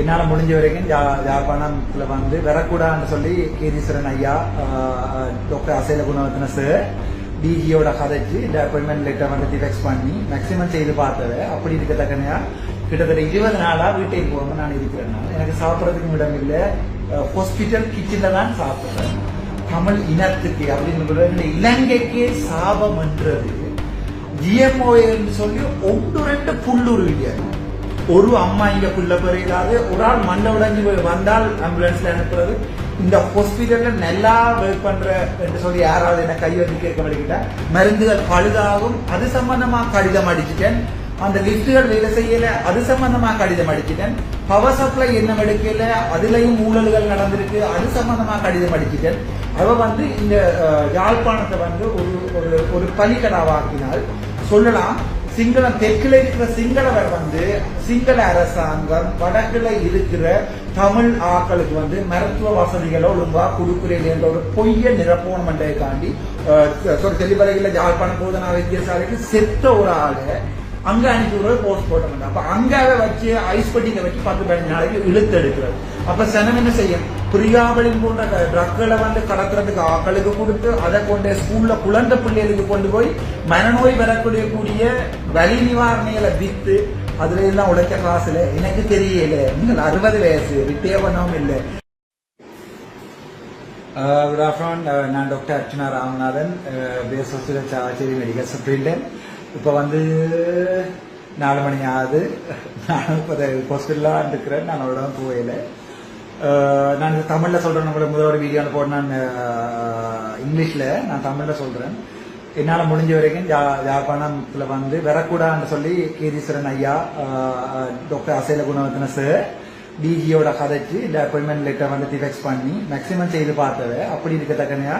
என்னால் முடிஞ்ச வரைக்கும் ஜா யாழ்ப்பாணத்தில் வந்து வரக்கூடாதுன்னு சொல்லி கேதீஸ்வரன் ஐயா டாக்டர் அசைல குணவர்த்தன சார் டிஜியோட கதைச்சு இந்த அப்பாயின்மெண்ட் லெட்டர் வந்து டிஃபெக்ஸ் பண்ணி மேக்ஸிமம் செய்து பார்த்தது. அப்படி இருக்கத்தக்கனையா கிட்டத்தட்ட இருபது நாளாக வீட்டுக்கு போகாமல் நான் இருக்கிறேன். எனக்கு சாப்பிட்றதுக்கும் இடம் இல்லை. ஹாஸ்பிட்டல் கிச்சனில் தான் சாப்பிட்றேன். தமிழ் இனத்துக்கு அப்படின்னு இந்த இலங்கைக்கே சாபம் என்றது. ஜிஎம்ஓ என்று சொல்லி ஒன்று ரெண்டு புல்லுருவியல் ஒரு அம்மா இங்க புள்ள பெறையிலாது ஒரு ஆள் மண்டை உடைஞ்சு போய் வந்தால் ஆம்புலன்ஸ்ல அனுப்புறது. இந்த ஹாஸ்பிட்டல்ல நல்லா ஒர்க் பண்ற என்று சொல்லி யாராவது என்ன கை வந்து கேட்க வலிக்கிட்ட மருந்துகள் பழுதாகும் அது சம்பந்தமா கடிதம் அடிச்சிட்டேன். அந்த லிப்டுகள் வேலை செய்யல. அது சம்பந்தமா கடிதம் அடிச்சிட்டேன். பவர் சப்ளை என்ன எடுக்கல. அதுலயும் ஊழல்கள் நடந்திருக்கு. அது சம்பந்தமா கடிதம் அடிச்சிட்டேன். அவ வந்து இந்த யாழ்ப்பாணத்தை வந்து ஒரு ஒரு ஒரு பலிக்கடாவாக்கினால் சொல்லலாம். சிங்களம் தெற்குல இருக்கிற சிங்களவர் வந்து சிங்கள அரசாங்கம் வடக்குல இருக்கிற தமிழ் ஆக்களுக்கு வந்து மருத்துவ வசதிகளை ஒழுங்கா கொடுக்குறேன் என்ற ஒரு பொய்ய நிரப்போணம் தாண்டி தெளிவலையில் யாழ்ப்பாணம் போதனா வைத்தியசாலைக்கு செத்த ஒரு ஆளு அங்க அனுப்பி விடுறது போஸ்ட் போட்டோம். அப்ப அங்காவே வச்சு ஐஸ் பட்டிங்க வச்சு பத்து பதினஞ்சு நாளைக்கு இழுத்து எடுக்கிறது அப்ப சனம் என்ன செய்யும்? பிரியாவளின் போன்ற ட்ரக்களை வந்து கடத்துறதுக்கு ஆக்களுக்கு கொடுத்து அதை கொண்டு ஸ்கூல்ல குழந்தை பிள்ளைகளுக்கு கொண்டு போய் மனநோய் வரக்கூடிய கூடிய வலி நிவாரணிகளை வித்து அதுல எல்லாம் உழைக்க காசுல எனக்கு தெரியல. நீங்கள் அறுபது வயசு. விட்டே இல்லை. Uh, குட் ஆஃப்டர்நூன் uh, நான் டாக்டர் அர்ச்சனா ராமநாதன். Uh, பேஸ் சாச்சேரி மெடிக்கல் சூப்ரிண்டென்ட் இப்போ வந்து நாலு மணி ஆகுது. நான் இப்போ ஹாஸ்பிட்டலாக இருக்கிறேன். நான் அவ்வளோ போகல. நான் தமிழில் சொல்கிறேன் உங்களுக்கு முதல் ஒரு வீடியோ போட்டு நான் இங்கிலீஷில் நான் தமிழில் சொல்கிறேன் என்னால் முடிஞ்ச வரைக்கும் ஜா யாழ்ப்பாணத்தில் வந்து வரக்கூடாதுன்னு சொல்லி கேதீஸ்வரன் ஐயா டாக்டர் அசைல குணவர்த்தன சார் டிஜியோட கதைச்சு இந்த அப்பாயின்மெண்ட் லெட்டர் வந்து டிஃபெக்ஸ் பண்ணி மேக்ஸிமம் செய்து பார்த்தது அப்படி இருக்கத்தக்கனையா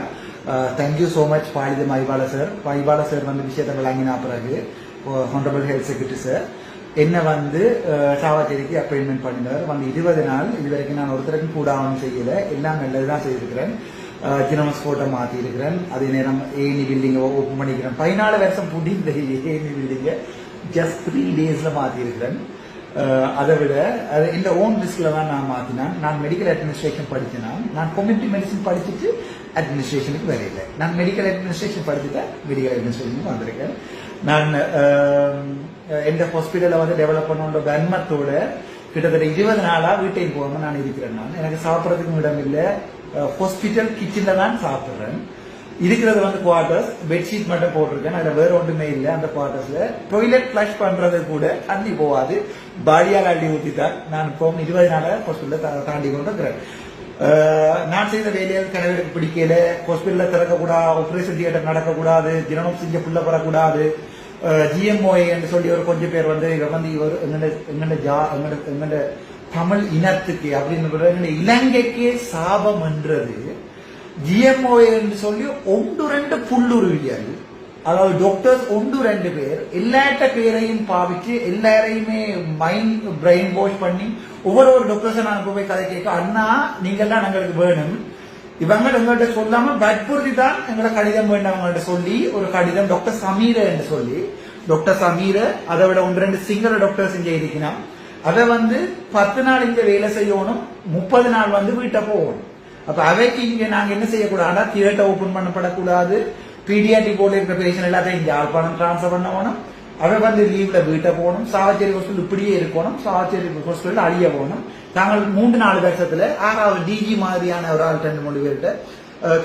thank you so much Palitha Maipala sir Maipala sir வந்து விஷயத்தை விளங்கினா பிறகு ஹானரபிள் ஹெல்த் செக்ரட்டரி சார் என்ன வந்து சாவாச்சேரிக்கு அப்பாயின்மெண்ட் பண்ணினார். வந்து இருபது நாள் இது வரைக்கும் நான் ஒருத்தருக்கும் கூடாமல் செய்யலை. எல்லாம் நல்லதுதான் செய்திருக்கிறேன். ஜினமஸ் கோட்டை மாற்றி இருக்கிறேன் அதே நேரம் ஏனி பில்டிங்கை ஓப்பன் பண்ணிக்கிறேன். பதினாலு வருஷம் பூட்டி இந்த ஏனி பில்டிங்கை ஜஸ்ட் த்ரீ டேஸில் மாற்றியிருக்கிறேன் அதை விட அது இந்த ஓன் ரிஸ்க்ல தான் நான் மாத்தினேன். நான் மெடிக்கல் அட்மினிஸ்ட்ரேஷன் படிச்சேனா நான் கம்யூனிட்டி மெடிசன் படிச்சுட்டு அட்மினிஸ்ட்ரேஷனுக்கு வரையில. நான் மெடிக்கல் அட்மினிஸ்ட்ரேஷன் படிச்சுட்டு மெடிக்கல் அட்மினிஸ்ட்ரேஷனுக்கு வந்திருக்கேன். நான் எந்த ஹாஸ்பிட்டலை வந்து டெவலப் பண்ணுன்ற கன்மத்தோட கிட்டத்தட்ட இருபது நாளா வீட்டையும் போகாம நான் இருக்கிறேன் நான் எனக்கு சாப்பிட்றதுக்கும் இடம் இல்லை ஹாஸ்பிட்டல் கிச்சன்ல தான் சாப்பிட்றேன் இருக்கிறது வந்து குவார்டர்ஸ் பெட்ஷீட் மட்டும் போட்டிருக்கேன் அதுல வேற ஒன்றுமே இல்லை அந்த குவார்டர்ஸ்ல டொய்லெட் ஃபிளஷ் பண்றது கூட தண்ணி போகாது பாடியால் அள்ளி ஊத்திட்டார் நான் போகும் இருபது நாள ஹாஸ்பிட்டல தாண்டி கொண்டு இருக்கிறேன் நான் செய்த வேலையில் கடவுளுக்கு பிடிக்கல. ஹாஸ்பிட்டல்ல திறக்கக்கூடாது ஆப்ரேஷன் தியேட்டர் நடக்கக்கூடாது தினம் செஞ்ச புள்ள பெறக்கூடாது ஜிஎம்ஓஏ என்று சொல்லி ஒரு கொஞ்சம் பேர் வந்து இவர் வந்து இவர் எங்கட எங்கட ஜா எங்கட எங்கட தமிழ் இனத்துக்கு அப்படின்னு இலங்கைக்கு சாபம் என்றது ஜிஎம்ஓஏ என்று சொல்லி ஒன்று ரெண்டு புல்லுருவியல். அதாவது டாக்டர்ஸ் ஒன்று ரெண்டு பேர் எல்லாட்ட பேரையும் பாவிச்சு எல்லாரையுமே மைண்ட் பிரெயின் வாஷ் பண்ணி ஒவ்வொரு ஒரு டாக்டர்ஸை நாங்கள் போய் கதை கேட்க அண்ணா நீங்கெல்லாம் எங்களுக்கு வேணும். இவங்க எங்கள்கிட்ட சொல்லாம வற்புறுத்தி தான் எங்களை கடிதம் வேண்டவங்கள்ட்ட சொல்லி ஒரு கடிதம் டாக்டர் சமீர என்று சொல்லி டாக்டர் சமீர அதை விட ஒன்று ரெண்டு சிங்கள டாக்டர்ஸ் இங்கே இருக்கணும் அதை வந்து பத்து நாள் இங்கே வேலை செய்யணும் முப்பது நாள் வந்து வீட்டை போகணும். அப்ப அவைக்கு இங்க நாங்க என்ன செய்யக்கூடாதுன்னா தியேட்டர் ஓபன் பண்ணப்படக்கூடாது. பீடியாட்டிக் போர்டில் இருக்கிற பேஷன் எல்லாத்தையும் யாழ்ப்பாணம் டிரான்ஸ்ஃபர் பண்ண வேணும் அவன் வந்து லீவ்ல வீட்டை போகணும் சாவச்சேரி ஹாஸ்பிட்டல் இப்படியே இருக்கணும் சாவச்சேரி ஹாஸ்பிட்டல் அழிய போகணும் நாங்கள் மூன்று நாலு வருஷத்துல ஆறாவது டிஜி மாதிரியான ஒரு ஆள் ரெண்டு மூணு பேர்கிட்ட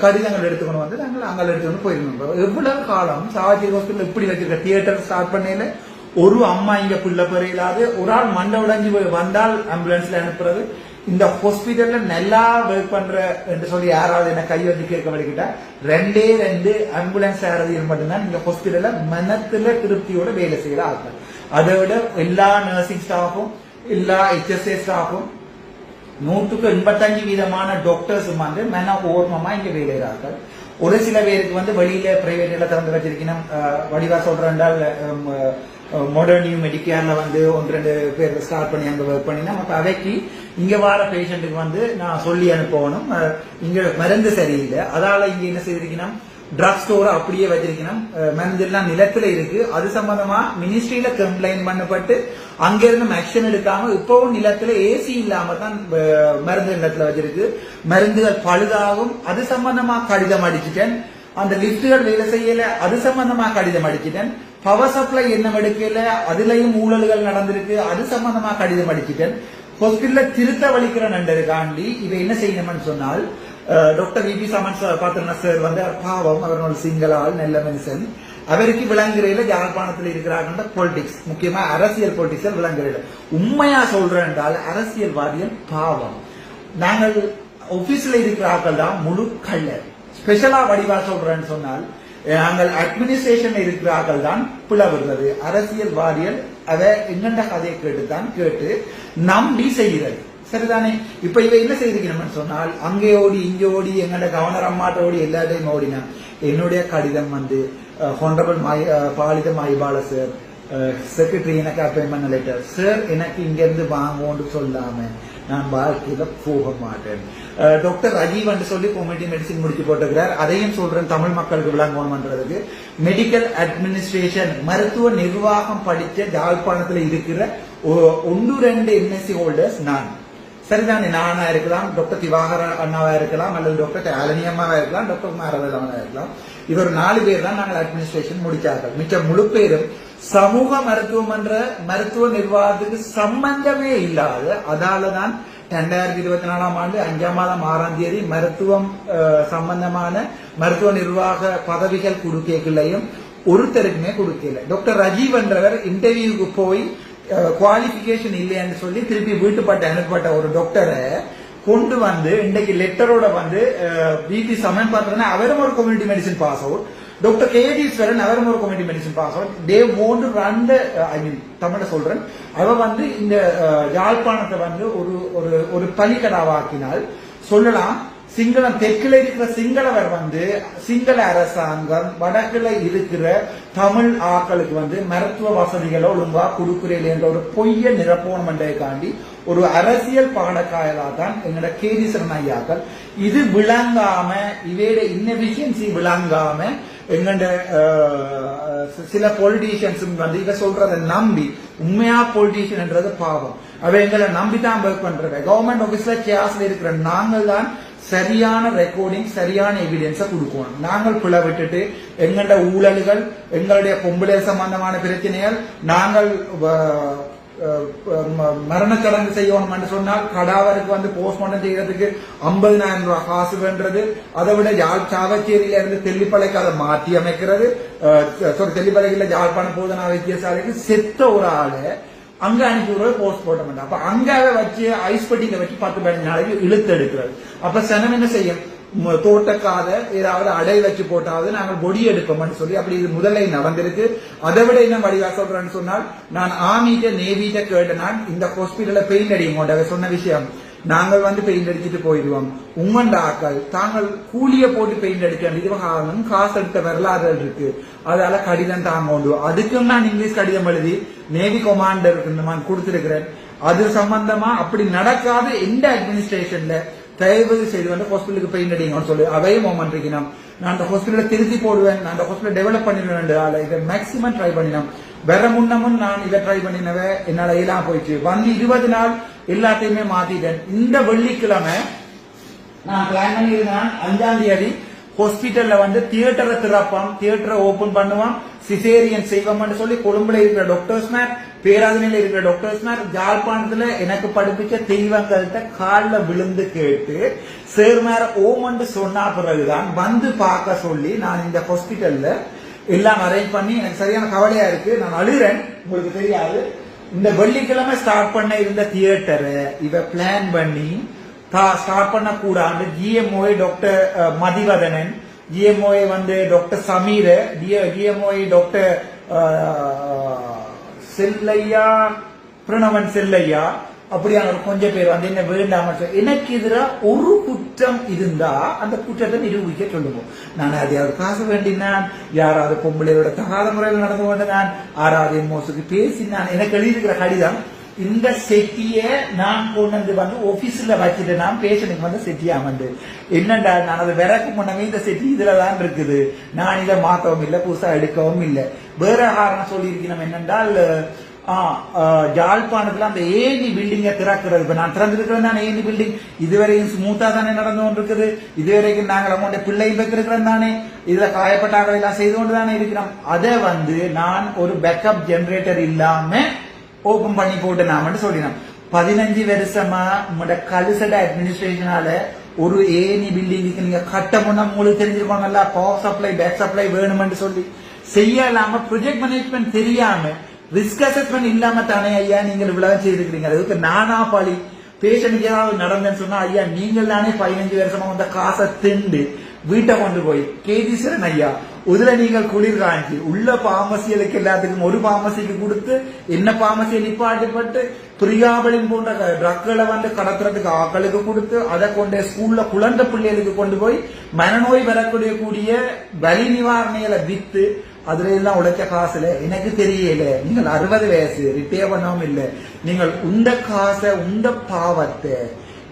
கடிதங்கள் எடுத்துக்கணும் வந்து நாங்கள் அங்கே எடுத்துக்கணும் போயிருந்தோம் எவ்வளவு காலம் சாவச்சேரி ஹாஸ்பிட்டல் இப்படி வச்சிருக்க தியேட்டர் ஸ்டார்ட் பண்ணல ஒரு அம்மா இங்க பிள்ளை பெறையிலாது ஒரு ஆள் மண்டை உடைஞ்சு போய் வந்தால் ஆம்புலன்ஸ்ல அனுப்புறது இந்த ஹாஸ்பிட்டல்ல நல்லா ஒர்க் பண்ற என்று சொல்லி யாராவது என்ன கை வந்து கேட்க வலிக்கிட்டா ரெண்டே ரெண்டு ஆம்புலன்ஸ் யாராவது மட்டும்தான் இந்த ஹாஸ்பிட்டல்ல மனத்துல திருப்தியோட வேலை செய்யற ஆட்கள். அதை விட எல்லா நர்சிங் ஸ்டாஃபும் எல்லா ஹெச்எஸ்ஏ ஸ்டாஃபும் நூற்றுக்கு எண்பத்தஞ்சு வீதமான டாக்டர்ஸ் வந்து மன ஓர்மமா இங்க வேலைகிறார்கள் ஒரு சில பேருக்கு வந்து வெளியில பிரைவேட்ல திறந்து வச்சிருக்கணும். அஹ், வடிவா சொல்றேன்டால் மாடர்ன் நியூ மெடிக்கேர்ல வந்து ஒன்று ரெண்டு பேர் ஸ்டார்ட் பண்ணி அங்கே ஒர்க் பண்ணினா மற்ற அவைக்கு இங்கே வர பேஷண்ட்டுக்கு வந்து நான் சொல்லி அனுப்பணும். இங்கே மருந்து சரியில்லை. அதால் இங்கே என்ன செய்திருக்கணும்? ட்ரக் ஸ்டோர் அப்படியே வச்சிருக்கணும் மருந்து எல்லாம் நிலத்துல இருக்கு. அது சம்பந்தமா மினிஸ்ட்ரியில கம்ப்ளைண்ட் பண்ணப்பட்டு அங்கிருந்து ஆக்ஷன் எடுக்காம இப்பவும் நிலத்துல ஏசி இல்லாம தான் மருந்து நிலத்துல வச்சிருக்கு. மருந்துகள் பழுதாகும். அது சம்பந்தமா கடிதம் அடிச்சிட்டேன். அந்த லிப்டுகள் வேலை செய்யல. அது சம்பந்தமா கடிதம் அடிச்சிட்டேன். பவர் சப்ளை என்ன எடுக்கல அதுலயும் ஊழல்கள் நடந்திருக்கு. அது சம்பந்தமா கடிதம் அடிச்சுட்டேன் ஹாஸ்பிட்டல்ல திருத்த வலிக்கிற நண்டருக்காண்டி இவ என்ன செய்யணும்னு சொன்னால் doctor VP Saman sir Pathirana sir வந்து பாவம் அவரோட சிங்களால் நல்ல மனுஷன். அவருக்கு விளங்குறையில யாழ்ப்பாணத்தில் இருக்கிறார்கள் பொலிட்டிக்ஸ் முக்கியமா அரசியல் பொலிட்டிக்ஸ் விளங்குறையில. உண்மையா சொல்றேன் என்றால் அரசியல்வாதிகள் பாவம். நாங்கள் ஆபீஸ்ல இருக்கிற ஆட்கள் தான் முழு கள்ளர். ஸ்பெஷலா வடிவா சொல்றேன்னு சொன்னால் நாங்கள் அட்மினிஸ்ட்ரேஷன் இருக்கிறார்கள் தான் பிளவுறது அரசியல்வாதிகள் அதை என்னென்ன கதையை கேட்டு தான் கேட்டு நம்பி செய்கிறது. சரிதானே? இப்ப இவ என்ன செய்திருக்கணும்னு சொன்னால் அங்கே ஓடி இங்கே ஓடி எங்கட கவர்னர் அம்மாட்ட ஓடி எல்லாத்தையும் ஓடினா. என்னுடைய கடிதம் வந்து ஹானரபிள் மாய் பாலித மாய்பால சார் செக்ரட்டரி எனக்கு அப்பாயின்மெண்ட் லெட்டர் சார் எனக்கு இங்கேருந்து வாங்கோன்னு சொல்லாம நான் வாழ்க்கையில போக மாட்டேன். டாக்டர் ராஜீவ் என்று சொல்லி கோமிட்டி மெடிசின் முடிச்சு போட்டுக்கிறார் அதையும் சொல்றேன் தமிழ் மக்களுக்கு விளங்கணும்ன்றதுக்கு மெடிக்கல் அட்மினிஸ்ட்ரேஷன் மருத்துவ நிர்வாகம் படித்த யாழ்ப்பாணத்துல இருக்கிற ஒ- ஒன்று ரெண்டு என்எஸ்சி ஹோல்டர்ஸ் நான். சரிதானே? நானா இருக்கலாம் டாக்டர் திவாகர அண்ணாவா இருக்கலாம் அல்லது டாக்டர் ஆலனி அம்மாவா இருக்கலாம் டாக்டர் மாரவேலவனா இருக்கலாம். இவர் நாலு பேர் தான் நாங்கள் அட்மினிஸ்ட்ரேஷன் முடிச்சார்கள். மிச்ச முழு பேரும் சமூக மருத்துவம் என்ற மருத்துவ நிர்வாகத்துக்கு சம்பந்தமே இல்லாத அதால தான் ரெண்டாயிரத்தி இருபத்தி நாலாம் ஆண்டு அஞ்சாம் மாதம் ஆறாம் தேதி மருத்துவம் சம்பந்தமான மருத்துவ நிர்வாக பதவிகள் கொடுக்கலையும் ஒருத்தருக்குமே கொடுக்கல. டாக்டர் ரஜீவ் என்றவர் இன்டர்வியூக்கு போய் குவாலிபிகேஷன் இல்லைன்னு சொல்லி திருப்பி வீட்டுப்பட்ட அனுப்பப்பட்ட ஒரு டாக்டரை கொண்டு வந்து இன்றைக்கு லெட்டரோட வந்து பிபி சமன் பார்த்தோன்னா அவரும் ஒரு community medicine pass out doctor Ketheeswaran அவரும் ஒரு கம்யூனிட்டி மெடிசன் பாஸ் அவுட் தே ஓண்டு ரன் ஐ மீன் தமிழ சொல்றேன். அவ வந்து இந்த uh, யாழ்ப்பாணத்தை வந்து ஒரு ஒரு ஒரு பலிக்கடாவாக்கினால் சொல்லலாம். சிங்களம் தெற்குல இருக்கிற சிங்களவர் வந்து சிங்கள அரசாங்கம் வடக்குல இருக்கிற தமிழ் ஆக்களுக்கு வந்து மருத்துவ வசதிகளை ஒழுங்கா கொடுக்கிறேன் என்ற ஒரு பொய்ய நிரப்போணம் காண்டி ஒரு அரசியல் பாடக்காயலா தான் எங்களோட கேதீசரன் ஐயாக்கள். இது விளங்காம இவையோட இன்னபிஷியன்சி விளங்காம எங்கண்ட சில பொலிட்டீஷியன்ஸ் வந்து இவ சொல்றதை நம்பி உண்மையா பொலிட்டீஷியன்ன்றது பாவம். அவ எங்களை நம்பி தான் ஒர்க் பண்றவ கவர்மெண்ட் ஆபீஸ்ல கேஸ்ல இருக்கிற நாங்கள் தான் சரியான ரெக்கார்டிங் சரியான எவிடன்ஸை கொடுக்கணும். நாங்கள் பிழை விட்டுட்டு எங்கள்ட ஊழல்கள் எங்களுடைய பொம்பளை சம்பந்தமான பிரச்சனைகள் நாங்கள் மரணச்சடங்கு ம- செய்யணும் சொன்னால் கடாவருக்கு வந்து போஸ்ட்மார்ட்டம் செய்யறதுக்கு ஐம்பதினாயிரம் ரூபாய் காசு வேண்டது அதை விட யாழ் சாவச்சேரியில இருந்து தெல்லிப்பளைக்கு அதை மாற்றி அமைக்கிறது. சாரி தெல்லிப்பளைக்குல யாழ்ப்பாணம் போதனா வைத்தியசாலைக்கு செத்த ஒரு ஆளு அங்க அனுப்பி விடுறது போஸ்ட் போட்டோம் அப்ப அங்க வச்சு ஐஸ் பெட்டியில வச்சு பத்து பதினஞ்சு நாளைக்கு இழுத்து எடுக்கிறது. அப்ப சனம் என்ன செய்யும்? தோட்டக்காத ஏதாவது அடை வச்சு போட்டாவது நாங்கள் பொடி எடுப்போம்னு சொல்லி அப்படி இது முதலை நடந்திருக்கு. அதை விட என்ன வடிவா சொல்றேன்னு சொன்னால் நான் ஆமீட்ட நேவிட்ட கேட்ட நான் இந்த ஹாஸ்பிட்டல பெயிண்ட் அடிக்க சொன்ன விஷயம். நாங்கள் வந்து பெயிண்ட் அடிச்சுட்டு போயிடுவோம். உம்மண்ட ஆக்கள் தாங்கள் கூலிய போட்டு பெயிண்ட் அடிக்க வேண்டியது காரணம் காசு எடுத்த வரலாறுகள் இருக்கு. அதால கடிதம் தாங்க உண்டு. அதுக்கும் நான் இங்கிலீஷ் கடிதம் எழுதி நேவி கொமாண்டருக்கு நான் கொடுத்திருக்கிறேன். அது சம்பந்தமா அப்படி நடக்காத எந்த அட்மினிஸ்ட்ரேஷன்ல தயவு செய்து வந்து ஹாஸ்பிட்டலுக்கு பெயிண்ட் அடிங்கன்னு சொல்லி. அவையும் மோமெண்ட் இருக்கணும் நான் அந்த ஹாஸ்பிட்டலை திருத்தி போடுவேன். நான் அந்த ஹாஸ்பிட்டல் டெவலப் பண்ணிடுவேன் இதை மேக்சிமம் ட்ரை பண்ணினோம் வேற முன்னமும் நான் இதை ட்ரை பண்ணினவ என்னால எல்லாம் போயிடுச்சு. வந்து இருபது நாள் எல்லாத்தையுமே மாத்திட்டேன். இந்த வெள்ளிக்கிழமை நான் பிளான் பண்ணியிருந்தேன். அஞ்சாம் தேதி ஹாஸ்பிட்டல்ல வந்து தியேட்டரை திறப்பான். தியேட்டரை ஓபன் பண்ணுவான். சிசேரியன் செய்வோம்னு சொல்லி கொழும்புல இருக்கிற டாக்டர்ஸ் மேர் பேராதனையில இருக்கிற டாக்டர்ஸ் மேர் ஜாழ்ப்பாணத்துல எனக்கு படிப்பிச்ச தெய்வங்கள்ட்ட காலில் விழுந்து கேட்டு சேர் மேர ஓமன்னு சொன்னா பிறகுதான் வந்து பார்க்க சொல்லி நான் இந்த ஹாஸ்பிட்டல்ல எல்லாம் அரேஞ்ச் பண்ணி எனக்கு சரியான கவலையா இருக்கு. நான் அழுகிறேன் உங்களுக்கு தெரியாது. இந்த வெள்ளிக்கிழமை ஸ்டார்ட் பண்ண இருந்த தியேட்டரை இவ பிளான் பண்ணி ஸ்டார்ட் பண்ண கூடாது. GMO doctor Mathivathanan. ஜிஎம்ஓ வந்து doctor Sameer. GMO doctor Chelliah? Pranavan Chelliah? அப்படியான ஒரு கொஞ்சம் பேர் வந்து என்ன வேண்டாம எனக்கு எதிராக ஒரு குற்றம் இருந்தா அந்த குற்றத்தை நிரூபிக்க சொல்லுவோம். நான் அதையாவது காசு வேண்டினான். யாராவது பொம்பளையோட தகாத முறையில் நடந்து கொண்டு நான் ஆறாவது மோசுக்கு பேசினான். எனக்கு எழுதியிருக்கிற கடிதம் இந்த செட்டிய நான் கொண்டு வந்து வந்து ஆபீஸ்ல வச்சுட்டு நான் பேஷனுக்கு வந்து செட்டியா வந்து. என்னண்டா நான் அதை விறக்கு முன்னமே இந்த செட்டி இதுல தான் இருக்குது. நான் இதை மாத்தவும் இல்லை புதுசா எடுக்கவும் இல்லை. வேற காரணம் சொல்லியிருக்கணும் என்னென்றால் ஆ, அந்த ஏனி பில்டிங்கை திறக்கிறது. இப்ப நான் திறந்திருக்கிறேன் தானே ஏனி பில்டிங் இதுவரையும் ஸ்மூத்தா தானே நடந்து கொண்டிருக்குது? இதுவரைக்கும் நாங்கள் அவங்களுடைய பிள்ளையும் பெற்றிருக்கிறோம் தானே? இதுல காயப்பட்டாக்கள் எல்லாம் செய்து கொண்டு தானே இருக்கிறோம். அதை வந்து நான் ஒரு பேக்கப் ஜென்ரேட்டர் இல்லாம ஓபன் பண்ணி போட்டு நான் சொல்லினேன் பதினஞ்சு வருஷமா உங்களோட கலுசட அட்மினிஸ்ட்ரேஷனால ஒரு ஏனி பில்டிங்க்கு நீங்க கட்டணும்னா உங்களுக்கு தெரிஞ்சிருக்கோங்கல்ல பவர் சப்ளை பேக் சப்ளை வேணும்னு சொல்லி செய்யலாம ப்ரொஜெக்ட் மேனேஜ்மெண்ட் தெரியாம ரிஸ்க் அசஸ்மெண்ட் இல்லாம தானே ஐயா நீங்கள் இவ்வளவு செய்திருக்கிறீங்க அதுக்கு நானா பாலி பேஷண்ட் ஏதாவது நடந்தேன்னு சொன்னா ஐயா நீங்கள் தானே பதினஞ்சு வருஷமா வந்த காசை திண்டு வீட்டை கொண்டு போய் கேதீஸ்வரன் ஐயா இதுல நீங்கள் குளிர் காஞ்சி உள்ள பாமசிகளுக்கு எல்லாத்துக்கும் ஒரு பாமசிக்கு கொடுத்து என்ன பாமசியை நிப்பாட்டிப்பட்டு பிரியாபலின் போன்ற ட்ரக்களை வந்து கடத்துறதுக்கு ஆக்களுக்கு கொடுத்து அதை கொண்டு ஸ்கூல்ல குழந்தை பிள்ளைகளுக்கு கொண்டு போய் மனநோய் வரக்கூடிய கூடிய வலி நிவாரணையில வித்து அதுல எல்லாம் உழைச்ச காசுல எனக்கு தெரியல. நீங்கள் அறுபது வயசு ரிட்டையர் பண்ணவும் இல்லை. நீங்கள் உண்ட காசை உண்ட பாவத்தை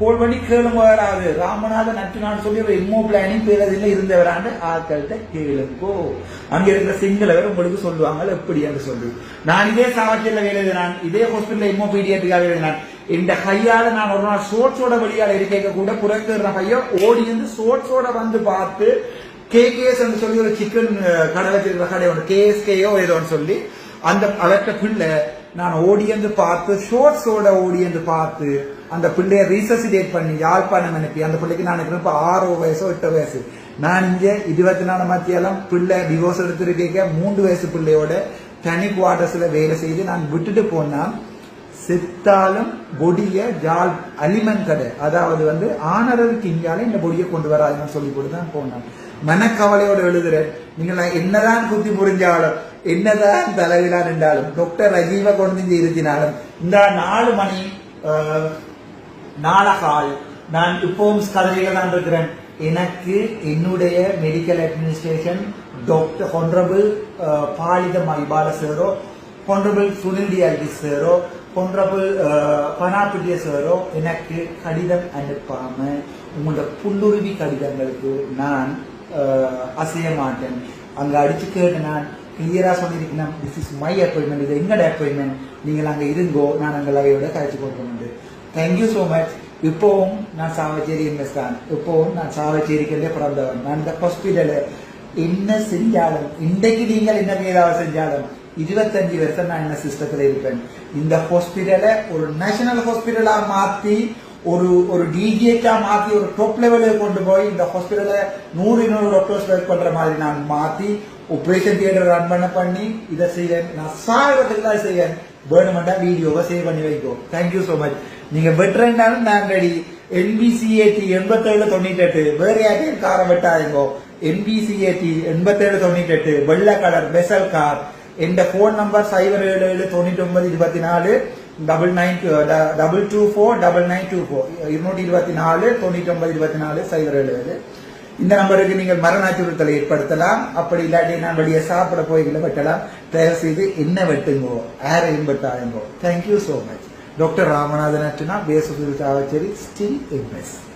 கோல் பண்ணி கேளுங்க வராது. ராமநாதன் நட்டுனான்னு சொல்லி ஒரு இம்மோ பிளானிங் பேரதில் இருந்தவராண்டு ஆட்கள்கிட்ட கேளுங்கோ. அங்க இருக்கிற சிங்களவர் உங்களுக்கு சொல்லுவாங்க எப்படி என்று சொல்லி. நான் இதே சாவச்சியில் வேலை எழுதினான் இதே ஹாஸ்பிட்டல் இம்மோ பீடியாட்டுக்காக எழுதினான். இந்த கையால நான் ஒரு நாள் சோட்ஸோட வெளியால இருக்க கூட புறக்கிற கையோ ஓடி இருந்து சோட்ஸோட வந்து பார்த்து கேகேஎஸ் என்று சொல்லி ஒரு சிக்கன் கடை வச்சிருக்கிற கடை ஒன்று கேஎஸ்கேயோ ஏதோன்னு சொல்லி அந்த அவற்ற பிள்ளை நான் ஓடியந்து பார்த்து ஷோர்ட்ஸோட ஓடியந்து பார்த்து அந்த பிள்ளைய ரீசசிடேட் பண்ணி யாழ்ப்பாணம் அனுப்பி. அந்த பிள்ளைக்கு நான் இப்ப ஆறோ வயசோ எட்டு வயசு. நான் இங்கே இருபத்தி நாலு மத்தியாலம் பிள்ளை டிவோர்ஸ் எடுத்திருக்க மூன்று வயசு பிள்ளையோட தனி குவார்டர்ஸ்ல வேலை செய்து நான் விட்டுட்டு போனால் செத்தாலும் பொடிய ஜால் அலிமன் கடை. அதாவது வந்து ஆனரவுக்கு இங்கால இந்த பொடியை கொண்டு வராதுன்னு சொல்லி போட்டு தான் போனான். மனக்கவலையோட எழுதுறேன். நீங்கள் என்னதான் குத்தி புரிஞ்சாலும் என்னதான் தலைவிழா நின்றாலும் டாக்டர் ரஜீவ கொண்டு இருத்தினாலும் இந்த நாலு மணி நாளகால். நான் இப்பவும் கதையில தான் இருக்கிறேன் எனக்கு என்னுடைய medical administration doctor honourable Palitha ஐபால சேரோ ஹொன்ரபிள் சுனில் டிஆர்டி சேரோ ஹொன்ரபிள் பனாபிட்டிய சேரோ எனக்கு கடிதம் அனுப்பாம உங்களோட புல்லுருவி கடிதங்களுக்கு நான் uh, அசைய மாட்டேன் அங்க அடிச்சு கேட்டு நான் கிளியரா சொல்லியிருக்கேன் திஸ் இஸ் மை அப்பாயின்மெண்ட் இது எங்களோட அப்பாயின்மெண்ட் நீங்கள் அங்க இருங்கோ. நான் அங்க லவையோட கழிச்சு கொடுக்கணும் தேங்க்யூ ஸோ மச் இப்போவும் நான் சாவச்சேரி எம்எஸ் தான் இப்போவும் நான் சாவச்சேரிக்கே பிறந்தவன் நான் இந்த ஹாஸ்பிட்டலு என்ன செஞ்சாலும் இன்றைக்கு நீங்கள் என்ன ஏதாவது செஞ்சாலும் இருபத்தஞ்சு வருஷம் நான் என்ன சிஸ்டத்தில் இருப்பேன் இந்த ஹாஸ்பிட்டலை ஒரு நேஷனல் ஹாஸ்பிட்டலாக மாற்றி ஒரு ஒரு டிஜிஎச்சா மாத்தி ஒரு டாப் லெவலுக்கு கொண்டு போய் இந்த ஹாஸ்பிட்டல நூறு நூறு டாக்டர்ஸ் ஒர்க் பண்ற மாதிரி நான் மாத்தி ஆபரேஷன் தியேட்டர் ரன் பண்ண பண்ணி இதை செய்வேன் நான் சாகத்துக்கு தான் செய்வேன் வேணுமெண்டா வீடியோவை சேவ் பண்ணி வைக்கும் தேங்க்யூ ஸோ மச் நீங்க வெட்டுறேன்னாலும் நான் ரெடி என்பிசிஏடி எண்பத்தேழு தொண்ணூத்தி எட்டு வேற யாரையும் காரை வெட்டாதீங்கோ. என்பிசிஏடி எண்பத்தேழு தொண்ணூத்தி எட்டு வெள்ளை கலர் பெசல் கார். எந்த போன் நம்பர் சைபர் ஏழு ஏழு தொண்ணூத்தி ஒன்பது இருபத்தி நாலு double nine double two four double nine two four இருநூற்றி இருபத்தி நாலு தொண்ணூத்தி ஒன்பது இருபத்தி நாலு சைபர் ஏழு ஏழு. இந்த நம்பருக்கு நீங்கள் மரண அச்சுறுத்தலை ஏற்படுத்தலாம். அப்படி இல்லாட்டி நான் வெளியே சாப்பிட போய்களை வெட்டலாம். தயவு செய்து என்ன வெட்டுங்கோ. யாரையும் வெட்டாயுங்கோ thank you so much Dr. Ramanathan Attina, Bayes Hospital Avachari, still MS.